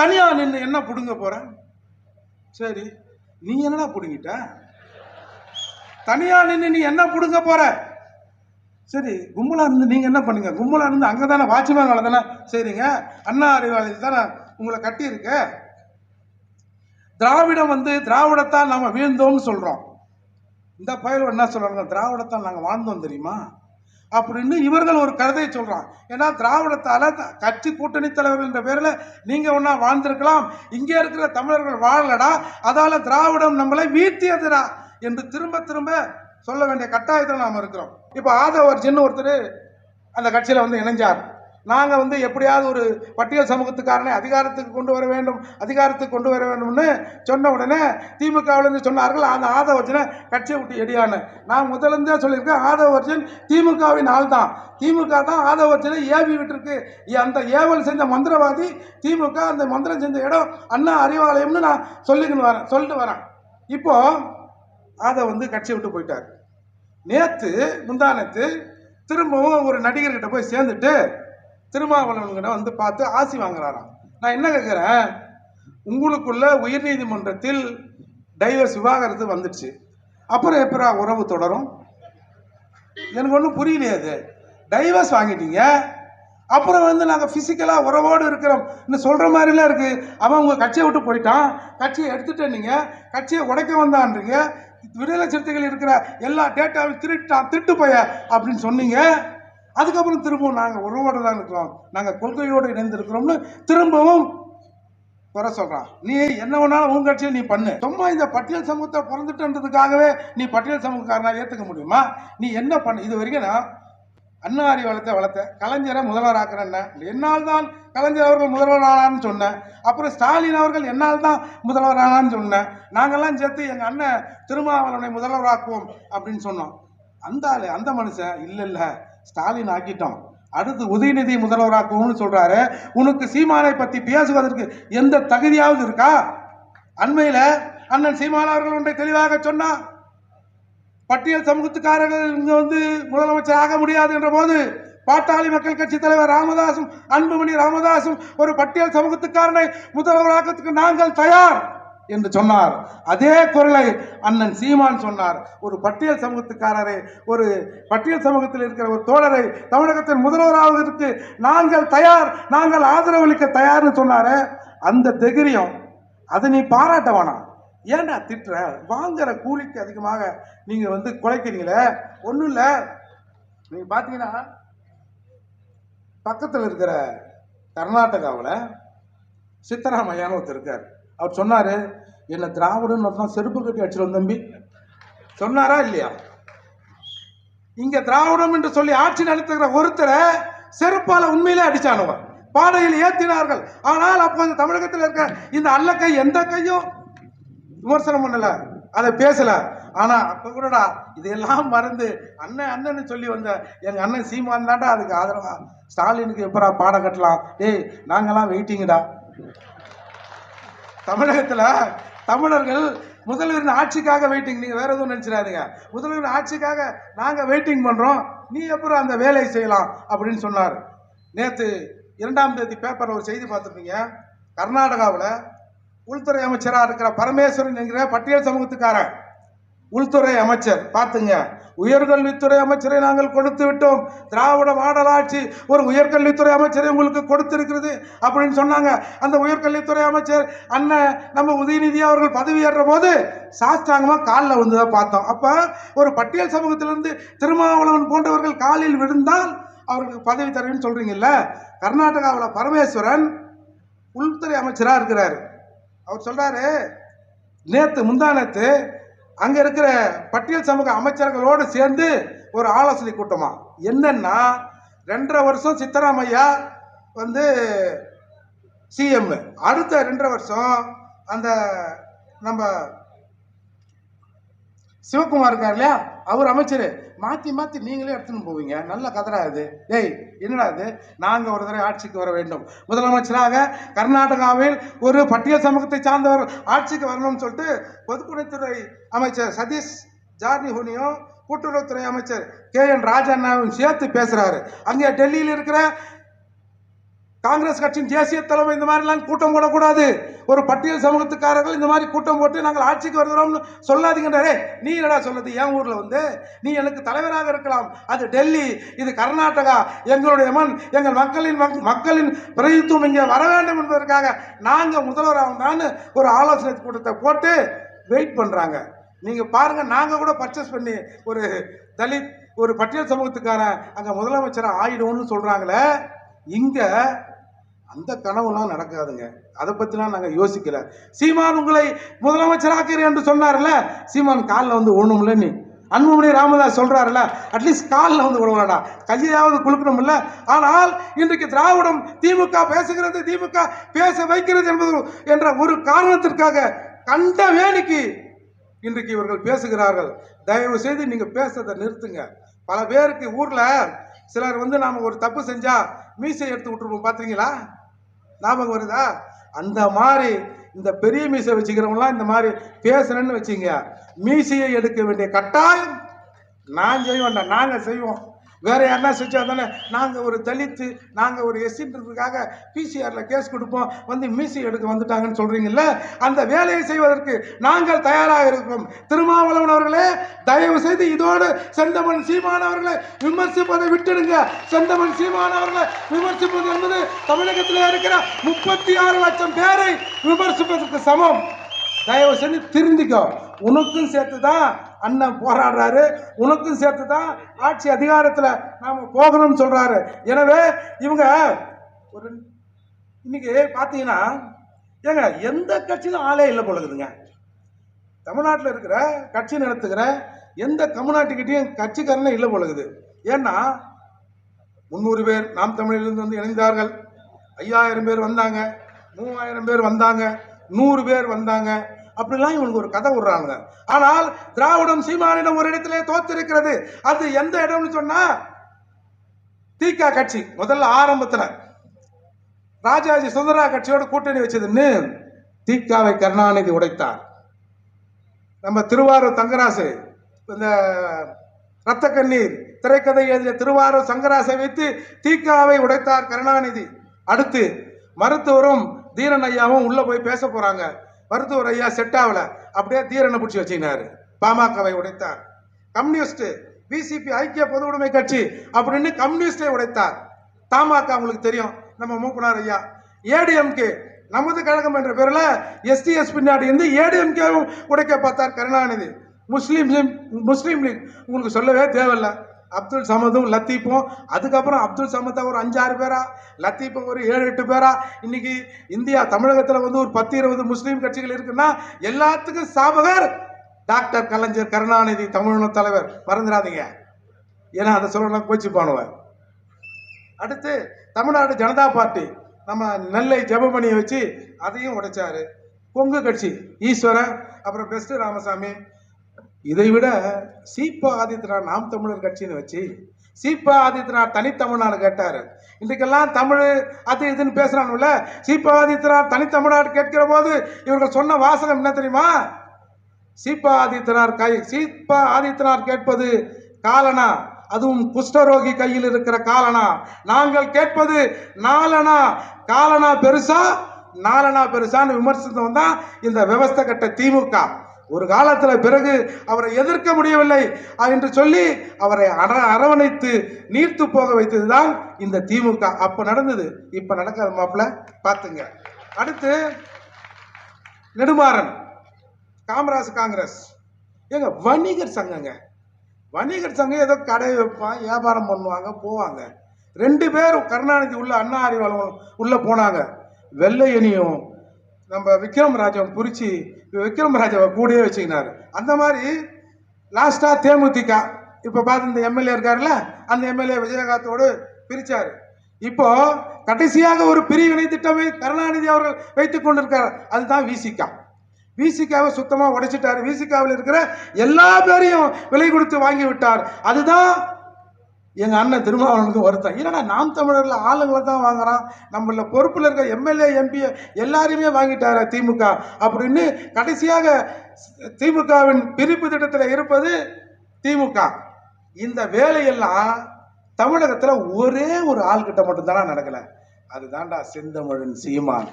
தனியாக நின்று என்ன பிடுங்க போற? சரி நீ என்னடா பிடுங்கிட்ட? தனியாக நின்று நீ என்ன பிடுங்க போற? சரி கும்பலா இருந்து நீங்க என்ன பண்ணுங்க? கும்பலா இருந்து அங்கே தானே வாட்ச்மேன் வேலை தானே? சரிங்க. அண்ணா அறிவாளி தானே உங்களை கட்டி இருக்க திராவிடம் வந்து திராவிடத்தால் நாம வீழ்ந்தோம்னு சொல்றோம். இந்த பயிலும் என்ன சொல்றாங்க திராவிடத்தால் நாங்கள் வாழ்ந்தோம் தெரியுமா? அப்படின்னு இவர்கள் ஒரு கருதையை சொல்றான். ஏன்னா திராவிடத்தால கட்சி கூட்டணி தலைவர்கள் என்ற பேரில் நீங்க ஒன்னா வாழ்ந்திருக்கலாம். இங்கே இருக்கிற தமிழர்கள் வாழலடா. அதால திராவிடம் நம்மளை வீழ்த்தியதுடா என்று திரும்ப திரும்ப சொல்ல வேண்டிய கட்டாயத்தில் நாம் இருக்கிறோம். இப்போ ஆதவர்ஜின்னு ஒருத்தர் அந்த கட்சியில் வந்து இணைஞ்சார். நாங்கள் வந்து எப்படியாவது ஒரு பட்டியல் சமூகத்துக்காரனை அதிகாரத்துக்கு கொண்டு வர வேண்டும் அதிகாரத்துக்கு கொண்டு வர வேண்டும்னு சொன்ன உடனே திமுகவிலேருந்து சொன்னார்கள். அந்த ஆதவர்ஜனை கட்சியை விட்டு எடியான்னு நான் முதலிருந்தே சொல்லியிருக்கேன் ஆதவர்ஜன் திமுகவின் ஆள் தான் திமுக தான் ஆதவர்ஜனை ஏவி விட்டுருக்கு. அந்த ஏவல் செஞ்ச மந்திரவாதி திமுக அந்த மந்திரம் செஞ்ச இடம் அண்ணா அறிவாலயம்னு நான் சொல்லிக்கின்னு வரேன் சொல்லிட்டு வரேன். இப்போது அதை வந்து கட்சியை விட்டு போயிட்டார். நேற்று முந்தானத்து திரும்பவும் ஒரு நடிகர்கிட்ட போய் சேர்ந்துட்டு திருமாவளவன்கிட்ட வந்து பார்த்து ஆசி வாங்குறாராம். நான் என்ன கேட்குறேன்? உங்களுக்குள்ள உயர்நீதிமன்றத்தில் டைவர்ஸ் விவாகரத்து வந்துடுச்சு. அப்புறம் எப்பரா உறவு தொடரும்? எனக்கு ஒன்றும் புரியலையே அது. டைவர்ஸ் வாங்கிட்டீங்க. அப்புறம் வந்து நாங்கள் ஃபிசிக்கலாக உறவோடு இருக்கிறோம். இன்னும் சொல்கிற மாதிரிலாம் இருக்குது அவன் உங்கள் கட்சியை விட்டு போயிட்டான். கட்சியை எடுத்துட்டு நீங்கள் கட்சியை உடைக்க வந்தான்றீங்க. விடுதலை சிறுத்தைகள் இருக்கிற எல்லா டேட்டாவையும் திருட்டான் திருட்டு போய அப்படின்னு சொன்னீங்க. அதுக்கப்புறம் திரும்பவும் நாங்கள் உறவோடு தான் இருக்கிறோம். நாங்கள் கொள்கையோடு இணைந்திருக்கிறோம்னு திரும்பவும் குறை சொல்கிறான் நீ என்ன வேணாலும் உன் கட்சியை நீ பண்ணு. சும்மா இந்த பட்டியல் சமூகத்தை பிறந்துட்டுன்றதுக்காகவே நீ பட்டியல் சமூகக்காரனா ஏற்றுக்க முடியுமா? நீ என்ன பண்ண? இது வரைக்கும் நான் அண்ணா வளர்த்த வளர்த்த கலைஞரை முதல்வராக்குறேன்ன என்னால் தான் கலைஞர் அவர்கள் முதல்வர் ஆனான்னு சொன்னேன். அப்புறம் ஸ்டாலின் அவர்கள் என்னால் தான் முதல்வர் ஆனான்னு சொன்னேன். நாங்கள்லாம் சேர்த்து எங்கள் அண்ணன் திருமாவளவனை முதல்வராக்குவோம் அப்படின்னு சொன்னோம். அந்த ஆள் அந்த மனுஷன் இல்லை இல்லை. ஸ்டாலின் ஆக்கிட்டோம் அடுத்து உதயநிதி முதல்வராக்குவோம்னு சொல்றாரு. உனக்கு சீமானை பத்தி பேசுவதற்கு எந்த தகுதியாவது இருக்கா? அண்மையில அண்ணன் சீமான் அவர்கள் ஒன்றை தெளிவாக சொன்னா பட்டியல் சமூகத்துக்காரர்கள் இங்க வந்து முதலமைச்சர் ஆக முடியாது என்ற போது பாட்டாளி மக்கள் கட்சி தலைவர் ராமதாசும் அன்புமணி ராமதாசும் ஒரு பட்டியல் சமூகத்துக்காரனை முதல்வராக்கத்துக்கு நாங்கள் தயார். என்று சொன்னார். அதே குரலை அண்ணன் சீமான் சொன்னார். ஒரு பட்டியல் சமூகத்துக்காரரை ஒரு பட்டியல் சமூகத்தில் இருக்கிற ஒரு தோழரை தமிழகத்தின் முதல்வராவதற்கு நாங்கள் தயார் நாங்கள் ஆதரவளிக்க தயார்னு சொன்னார அந்த தைரியம் அதை நீ பாராட்ட வேணாம். ஏன்டா திட்டுற? வாங்குற கூலிக்கு அதிகமாக நீங்க வந்து குலைக்கிறீங்களே? ஒன்றும் இல்லை. நீங்க பார்த்தீங்கன்னா பக்கத்தில் இருக்கிற கர்நாடகாவில் சித்தராமையான்னு ஒருத்தர் இருக்கார். அவர் சொன்னார் என்ன திராவிடன் ஒருத்தன் செருப்பு கட்டி அடிச்சிடும் தம்பி. சொன்னாரா இல்லையா? இங்க திராவிடம் என்று சொல்லி ஆட்சி நடத்துகிற ஒருத்தரை செருப்பால உண்மையிலே அடிச்சானுவ பாடையில் ஏத்தினார்கள். ஆனால் அப்போது தமிழகத்தில் இருக்க இந்த அல்ல கை எந்த கையும் விமர்சனம் பண்ணல அதை பேசல. ஆனா அப்ப கூடடா இதெல்லாம் மறந்து அண்ணன் அண்ணன்னு சொல்லி வந்த எங்க அண்ணன் சீமான் தான்டா அதுக்கு ஆதரவா? ஸ்டாலினுக்கு எப்பரா பாடம் கட்டலாம்? டேய் நாங்கெல்லாம் வெயிட்டிங்கடா தமிழகத்தில் தமிழர்கள் முதல்வரின் ஆட்சிக்காக வெயிட்டிங் நீங்கள் வேறு எதுவும் நினச்சிடாதீங்க. முதல்வரின் ஆட்சிக்காக நாங்கள் வெயிட்டிங் பண்ணுறோம் நீ அப்புறம் அந்த வேலையை செய்யலாம் அப்படின்னு சொன்னார். நேற்று இரண்டாம் தேதி பேப்பரில் ஒரு செய்தி பார்த்துருப்பீங்க. கர்நாடகாவில் உள்துறை அமைச்சராக இருக்கிற பரமேஸ்வரன் என்கிற பட்டியல் சமூகத்துக்காரன். உள்துறை அமைச்சர் பார்த்துங்க. உயர்கல்வித்துறை அமைச்சரை நாங்கள் கொடுத்து விட்டோம். திராவிட மாடலாட்சி ஒரு உயர்கல்வித்துறை அமைச்சரை உங்களுக்கு கொடுத்திருக்கிறது அப்படின்னு சொன்னாங்க. அந்த உயர்கல்வித்துறை அமைச்சர் அண்ணன் நம்ம உதயநிதி அவர்கள் பதவியேற்ற போது சாஸ்தாங்கமாக காலில் வந்ததை பார்த்தோம். அப்போ ஒரு பட்டியல் சமூகத்திலிருந்து திருமாவளவன் போன்றவர்கள் காலில் விழுந்தால் அவர்களுக்கு பதவி தருவேன்னு சொல்கிறீங்கல்ல கர்நாடகாவில் பரமேஸ்வரன் உள்துறை அமைச்சராக இருக்கிறார். அவர் சொல்கிறாரு நேற்று முந்தானத்து அங்க இருக்கிற பட்டியல் சமூக அமைச்சர்களோடு சேர்ந்து ஒரு ஆலோசனை கூட்டமா? என்னன்னா ரெண்டரை வருஷம் சித்தராமையா வந்து சிஎம் அடுத்த ரெண்டரை வருஷம் அந்த நம்ம சிவகுமார் இருக்கார் இல்லையா? அவர் அமைச்சர். மாற்றி மாற்றி நீங்களே எடுத்துன்னு போவீங்க. நல்ல கதரா இது. ஏய் என்னடா இது? நாங்கள் ஒரு தடவை ஆட்சிக்கு வர வேண்டும். முதலமைச்சராக கர்நாடகாவில் ஒரு பட்டியல் சமூகத்தை சார்ந்தவர் ஆட்சிக்கு வரணும்னு சொல்லிட்டு பொதுப்பணித்துறை அமைச்சர் சதீஷ் ஜார்னிஹுனியும் கூட்டுறவுத்துறை அமைச்சர் கே என் ராஜண்ணாவும் சேர்த்து பேசுகிறாரு அங்கே டெல்லியில் இருக்கிற காங்கிரஸ் கட்சியின் தேசிய தலைமை இந்த மாதிரிலாம் கூட்டம் போடக்கூடாது. ஒரு பட்டியல் சமூகத்துக்காரர்கள் இந்த மாதிரி கூட்டம் போட்டு நாங்கள் ஆட்சிக்கு வருகிறோம்னு சொல்லாதீங்கன்றாரே நீ என்னடா சொல்லுது என் ஊரில் வந்து நீ எனக்கு தலைவராக இருக்கலாம். அது டெல்லி இது கர்நாடகா. எங்களுடைய மண் எங்கள் மக்களின் மக்- மக்களின் பிரதித்துவம் இங்கே வர வேண்டும் என்பதற்காக நாங்கள் முதல்வராகணும்னு ஒரு ஆலோசனை கூட்டத்தை போட்டு வெயிட் பண்ணுறாங்க நீங்கள் பாருங்கள் நாங்கள் கூட பர்ச்சேஸ் பண்ணி ஒரு தலித் ஒரு பட்டியல் சமூகத்துக்காரன் அங்கே முதலமைச்சராக ஆயிடும்னு சொல்கிறாங்களே இங்கே அந்த கனவுலாம் நடக்காதுங்க. அதை பற்றிலாம் நாங்கள் யோசிக்கல. சீமான் உங்களை முதலமைச்சராக்கிறேன் என்று சொன்னார்ல? சீமான் காலில் வந்து ஒண்ணுமில்ல நீ? அன்புமணி ராமதாஸ் சொல்கிறாருல்ல அட்லீஸ்ட் காலில் வந்து விடுவாடா கையையாவது குலுக்கணும்ல? ஆனால் இன்றைக்கு திராவிடம் திமுக பேசுகிறது திமுக பேச வைக்கிறது என்பது என்ற ஒரு காரணத்திற்காக கண்ட வேலைக்கு இன்றைக்கு இவர்கள் பேசுகிறார்கள். தயவு செய்து நீங்கள் பேசுறதை நிறுத்துங்க. பல பேருக்கு ஊரில் சிலர் வந்து நாம் ஒரு தப்பு செஞ்சால் மீசை எடுத்து விட்டுருப்போம் பார்த்தீங்களா ஞாபகம் வருதா? அந்த மாதிரி இந்த பெரிய மீசை வச்சுக்கிறவங்களாம் இந்த மாதிரி பேசுறேன்னு வச்சுங்க. மீசையை எடுக்க வேண்டிய கட்டாயம் நான் செய்வேன்டா நாங்கள் செய்வோம். வேற யாரெல்லாம் செஞ்சா தானே? நாங்கள் ஒரு தலித்து நாங்கள் ஒரு எஸ்சின்றதுக்காக பிசிஆரில் கேஸ் கொடுப்போம். வந்து மீசி எடுக்க வந்துட்டாங்கன்னு சொல்கிறீங்கல்ல அந்த வேலையை செய்வதற்கு நாங்கள் தயாராக இருக்கிறோம் திருமாவளவன் அவர்களே தயவு செய்து இதோடு செந்தமன் சீமான் அவர்களை விமர்சிப்பதை விட்டுடுங்க. செந்தமன் சீமான் அவர்களை விமர்சிப்பது என்பது தமிழகத்தில் இருக்கிற முப்பத்தி ஆறு லட்சம் பேரை விமர்சிப்பதற்கு சமம். தயவு செஞ்சு திருந்திக்கோ. உனக்கும் சேர்த்து தான் அண்ணன் போராடுறாரு. உனக்கும் சேர்த்து தான் ஆட்சி அதிகாரத்தில் நாம் போகணும்னு சொல்கிறாரு எனவே இவங்க ஒரு இன்னைக்கு பார்த்தீங்கன்னா ஏங்க எந்த கட்சியிலும் ஆளே இல்லை போலகுதுங்க தமிழ்நாட்டில் இருக்கிற கட்சி நடத்துகிற எந்த தமிழ்நாட்டுக்கிட்டையும் கட்சிக்காரனே இல்லை போலகுது ஏன்னா முந்நூறு பேர் நாம் தமிழிலிருந்து வந்து இணைந்தார்கள். ஐயாயிரம் பேர் வந்தாங்க. மூவாயிரம் பேர் வந்தாங்க. நூறு பேர் வந்தாங்க. அப்படிலாம் இவனுக்கு ஒரு கதை விடுறாங்க ஆனால் திராவிடம் சீமானிடம் ஒரு இடத்திலே தோத்திருக்கிறது அது எந்த இடம்னு சொன்னா தீகா கட்சி முதல்ல ஆரம்பத்தில். ராஜாஜி சுந்தரா கட்சியோட கூட்டணி வச்சதுன்னு தீக்காவை கருணாநிதி உடைத்தார். நம்ம திருவாரூர் தங்கராசு இந்த ரத்த கண்ணீர் திரைக்கதை எழுதிய திருவாரூர் சங்கராசை வைத்து தீக்காவை உடைத்தார் கருணாநிதி. அடுத்து மருத்துவரும் தீரன் ஐயாவும் உள்ள போய் பேச போறாங்க. மருத்துவர் ஐயா செட் ஆகல. அப்படியே தீரனை பிடிச்சி வச்சுக்கினாரு. பாமகவை உடைத்தார். கம்யூனிஸ்ட் பிசிபி ஐக்கிய பொது உடைமை கட்சி அப்படின்னு கம்யூனிஸ்டை உடைத்தார். தமாக உங்களுக்கு தெரியும். நம்ம மூப்பனார் ஐயா. ஏடிஎம்கே நமது கழகம் என்ற பேரில் எஸ்டிஎஸ் பின்னாடி இருந்து ஏடிஎம்கேவும் உடைக்க பார்த்தார் கருணாநிதி. முஸ்லீம் முஸ்லீம் லீக். உங்களுக்கு சொல்லவே தேவையில்ல. அப்துல் சமதும் லத்தீப்பும் அதுக்கப்புறம் அப்துல் சமத்தை ஒரு அஞ்சாறு பேரா லத்தீப்பும் ஒரு ஏழு எட்டு பேரா. இன்னைக்கு இந்தியா தமிழகத்தில் வந்து ஒரு பத்து இருபது முஸ்லீம் கட்சிகள் இருக்குன்னா எல்லாத்துக்கும் சாபகர் டாக்டர் கலைஞர் கருணாநிதி தமிழன தலைவர். மறந்துடாதீங்க. ஏன்னா அதை சொல்லலாம் கோச்சிப்பானுவன் அடுத்து தமிழ்நாடு ஜனதா பார்ட்டி. நம்ம நெல்லை ஜெபமணியை வச்சு அதையும் உடைச்சாரு. கொங்கு கட்சி ஈஸ்வரன் அப்புறம் பெஸ்ட் ராமசாமி. இதை விட சீப்பா ஆதித்யநாத் நாம் தமிழர் கட்சின்னு வச்சு சீப்பா ஆதித்யநாத் தனித்தமிழ்நாடு கேட்டார். இன்றைக்கெல்லாம் தமிழ் அது இதுன்னு பேசுறானுல்ல சீப்பா ஆதித்யநாத் தனித்தமிழ்நாடு கேட்கிற போது இவர்கள் சொன்ன வாசகம் என்ன தெரியுமா? சீப்பா ஆதித்யநாத் கை சீப்பா ஆதித்யநாத் கேட்பது காலனா? அதுவும் குஷ்டரோகி கையில் இருக்கிற காலனா? நாங்கள் கேட்பது நாலனா? காலனா பெருசா? நாலனா பெருசான்னு விமர்சித்தவன் தான் இந்த விவஸ்தை கட்ட திமுக. ஒரு காலத்தில் பிறகு அவரை எதிர்க்க முடியவில்லை என்று சொல்லி அவரை அர அரவணைத்து நீர்த்து போக வைத்ததுதான் இந்த திமுக. அப்போ நடந்தது. இப்போ நடக்காது மாப்பிள்ள. பார்த்துங்க அடுத்து நெடுமாறன் காமராஜ் காங்கிரஸ். ஏங்க வணிகர் சங்கங்க. வணிகர் சங்கம் ஏதோ கடை வைப்பான் வியாபாரம் பண்ணுவாங்க போவாங்க. ரெண்டு பேரும் கருணாநிதி உள்ள அண்ணா அறிவாளம் உள்ள போனாங்க. வெள்ளையனியும் நம்ம விக்ரம் ராஜம் குறித்து விக்ரம் ராஜாவை கூடயே வச்சுக்கினாரு. அந்த மாதிரி லாஸ்டா தேமுதிக. இப்போ பார்த்து இந்த எம்எல்ஏ இருக்காருல்ல அந்த எம்எல்ஏ விஜயகாந்தோடு பிரிச்சாரு. இப்போ கடைசியாக ஒரு பிரிவினை திட்டமே கருணாநிதி அவர்கள் வைத்துக் கொண்டிருக்கார். அதுதான் விசிகா விசிகாவை சுத்தமாக உடைச்சிட்டாரு. விசிகாவில் இருக்கிற எல்லா பேரையும் விலை கொடுத்து வாங்கி விட்டார். அதுதான் எங்கள் அண்ணன் திருமாவளவனுக்கு வருத்தம். என்னடா நாம் தமிழரில் ஆளுங்களை தான் வாங்குறான்? நம்மள பொறுப்பில் இருக்க எம்எல்ஏ எம்பி எல்லாரையுமே வாங்கிட்டார திமுக? அப்படின்னு கடைசியாக திமுகவின் பிரிப்பு திட்டத்தில் இருப்பது திமுக. இந்த வேலையெல்லாம் தமிழகத்தில் ஒரே ஒரு ஆள்கிட்ட மட்டும்தானா நடக்கலை. அதுதான்டா செந்தமிழன் சீமான்.